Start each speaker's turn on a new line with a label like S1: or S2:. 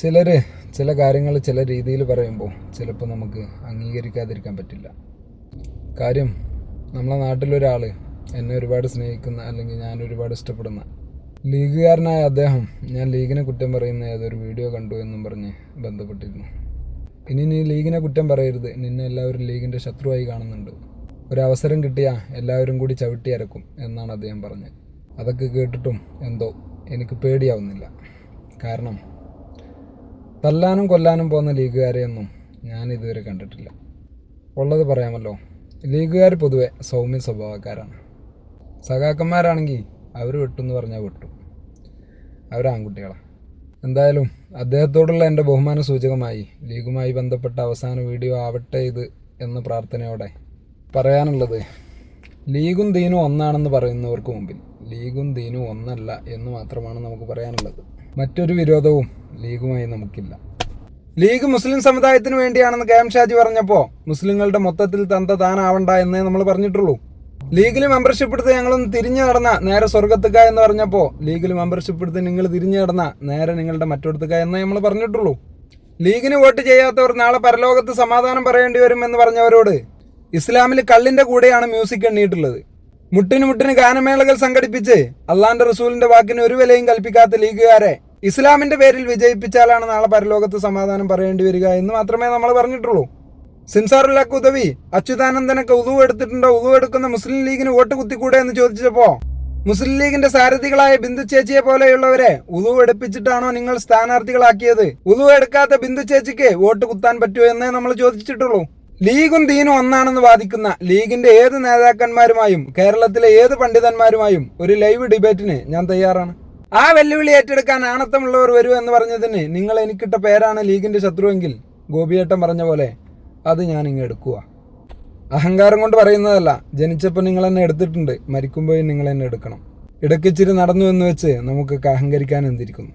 S1: ചിലർ ചില കാര്യങ്ങൾ ചില രീതിയിൽ പറയുമ്പോൾ ചിലപ്പോൾ നമുക്ക് അംഗീകരിക്കാതിരിക്കാൻ പറ്റില്ല. കാര്യം നമ്മളെ നാട്ടിലൊരാൾ എന്നെ ഒരുപാട് സ്നേഹിക്കുന്ന അല്ലെങ്കിൽ ഞാൻ ഒരുപാട് ഇഷ്ടപ്പെടുന്ന ലീഗുകാരനായ അദ്ദേഹം ഞാൻ ലീഗിനെ കുറ്റം പറയുന്ന ഏതൊരു വീഡിയോ കണ്ടു എന്നും പറഞ്ഞ് ബന്ധപ്പെട്ടിരുന്നു. ഇനി നീ ലീഗിനെ കുറ്റം പറയരുത്. നിന്നെ എല്ലാവരും ലീഗിന്റെ ശത്രുവായി കാണുന്നുണ്ട്. ഒരവസരം കിട്ടിയാൽ എല്ലാവരും കൂടി ചവിട്ടി അരക്കും എന്നാണ് അദ്ദേഹം പറഞ്ഞത്. അതൊക്കെ കേട്ടിട്ടും എന്തോ എനിക്ക് പേടിയാവുന്നില്ല. കാരണം തല്ലാനും കൊല്ലാനും പോകുന്ന ലീഗുകാരെയൊന്നും ഞാൻ ഇതുവരെ കണ്ടിട്ടില്ല. ഉള്ളത് പറയാമല്ലോ. ലീഗുകാർ പൊതുവെ സൗമ്യ സ്വഭാവക്കാരാണ്. സഖാക്കന്മാരാണെങ്കിൽ അവർ വെട്ടുമെന്ന് പറഞ്ഞാൽ വെട്ടും. അവർ ആൺകുട്ടികളാണ് എന്തായാലും അദ്ദേഹത്തോടുള്ള എന്റെ ബഹുമാന സൂചകമായി ലീഗുമായി ബന്ധപ്പെട്ട അവസാന വീഡിയോ ആവട്ടെ ഇത് എന്ന പ്രാർത്ഥനയോടെ പറയാനുള്ളത് ലീഗും ദീനും ഒന്നാണെന്ന് പറയുന്നവർക്ക് മുമ്പിൽ ലീഗും ദീനും ഒന്നല്ല എന്ന് മാത്രമാണ് നമുക്ക് പറയാനുള്ളത്. മറ്റൊരു വിരോധവും ലീഗുമായി നമുക്കില്ല. ലീഗ് മുസ്ലിം സമുദായത്തിന് വേണ്ടിയാണെന്ന് കെ എം ഷാജി പറഞ്ഞപ്പോൾ മുസ്ലിങ്ങളുടെ മൊത്തത്തിൽ തന്ത താനാവണ്ട എന്നേ നമ്മൾ പറഞ്ഞിട്ടുള്ളൂ. ലീഗിൽ മെമ്പർഷിപ്പ് എടുത്ത് ഞങ്ങളൊന്ന് തിരിഞ്ഞു നടന്ന നേരെ സ്വർഗത്തുക എന്ന് പറഞ്ഞപ്പോൾ ലീഗിൽ മെമ്പർഷിപ്പ് എടുത്ത് നിങ്ങൾ തിരിഞ്ഞു നടന്ന നേരെ നിങ്ങളുടെ മറ്റൊടുത്തുക എന്നേ നമ്മൾ പറഞ്ഞിട്ടുള്ളൂ. ലീഗിന് വോട്ട് ചെയ്യാത്തവർ നാളെ പരലോകത്ത് സമാധാനം പറയേണ്ടി വരും എന്ന് പറഞ്ഞവരോട് ഇസ്ലാമിൽ കള്ളിന്റെ കൂടെയാണ് മ്യൂസിക് എണ്ണിയിട്ടുള്ളത്. മുട്ടിന് മുട്ടിന് ഗാനമേളകൾ സംഘടിപ്പിച്ച് അള്ളാന്റെ റസൂലിന്റെ വാക്കിന് ഒരു വിലയും കൽപ്പിക്കാത്ത ലീഗുകാരെ ഇസ്ലാമിന്റെ പേരിൽ വിജയിപ്പിച്ചാലാണ് നാളെ പരലോകത്ത് സമാധാനം പറയേണ്ടി വരിക എന്ന് മാത്രമേ നമ്മൾ പറഞ്ഞിട്ടുള്ളൂ. സിൻസാറുല്ലാക്ക് ഉദവി അച്യുതാനന്ദനൊക്കെ ഉദു എടുത്തിട്ടുണ്ടോ? ഉദു എടുക്കുന്ന മുസ്ലിം ലീഗിന് വോട്ട് കുത്തിക്കൂടെ എന്ന് ചോദിച്ചപ്പോ മുസ്ലിം ലീഗിന്റെ സാരഥികളായ ബിന്ദു ചേച്ചിയെ പോലെയുള്ളവരെ ഉദു എടുപ്പിച്ചിട്ടാണോ നിങ്ങൾ സ്ഥാനാർത്ഥികളാക്കിയത്? ഉദു എടുക്കാത്ത ബിന്ദു ചേച്ചിക്ക് വോട്ട് കുത്താൻ പറ്റുമോ എന്നേ നമ്മൾ ചോദിച്ചിട്ടുള്ളൂ. ലീഗും ദീനും ഒന്നാണെന്ന് വാദിക്കുന്ന ലീഗിന്റെ ഏത് നേതാക്കന്മാരുമായും കേരളത്തിലെ ഏത് പണ്ഡിതന്മാരുമായും ഒരു ലൈവ് ഡിബേറ്റിന് ഞാൻ തയ്യാറാണ്. ആ വെല്ലുവിളി ഏറ്റെടുക്കാൻ ആണത്തമുള്ളവർ വരൂ എന്ന് പറഞ്ഞതിന് നിങ്ങൾ എനിക്കിട്ട പേരാണ് ലീഗിന്റെ ശത്രുവെങ്കിൽ ഗോപിയേട്ടൻ പറഞ്ഞ പോലെ അത് ഞാൻ ഇങ്ങ് എടുക്കുക അഹങ്കാരം കൊണ്ട് പറയുന്നതല്ല ജനിച്ചപ്പോൾ നിങ്ങൾ എന്നെ എടുത്തിട്ടുണ്ട് മരിക്കുമ്പോഴും നിങ്ങൾ എന്നെ എടുക്കണം. ഇടയ്ക്കിച്ചിരി നടന്നു എന്ന് വെച്ച് നമുക്കൊക്കെ അഹങ്കരിക്കാൻ എന്തിരിക്കുന്നു?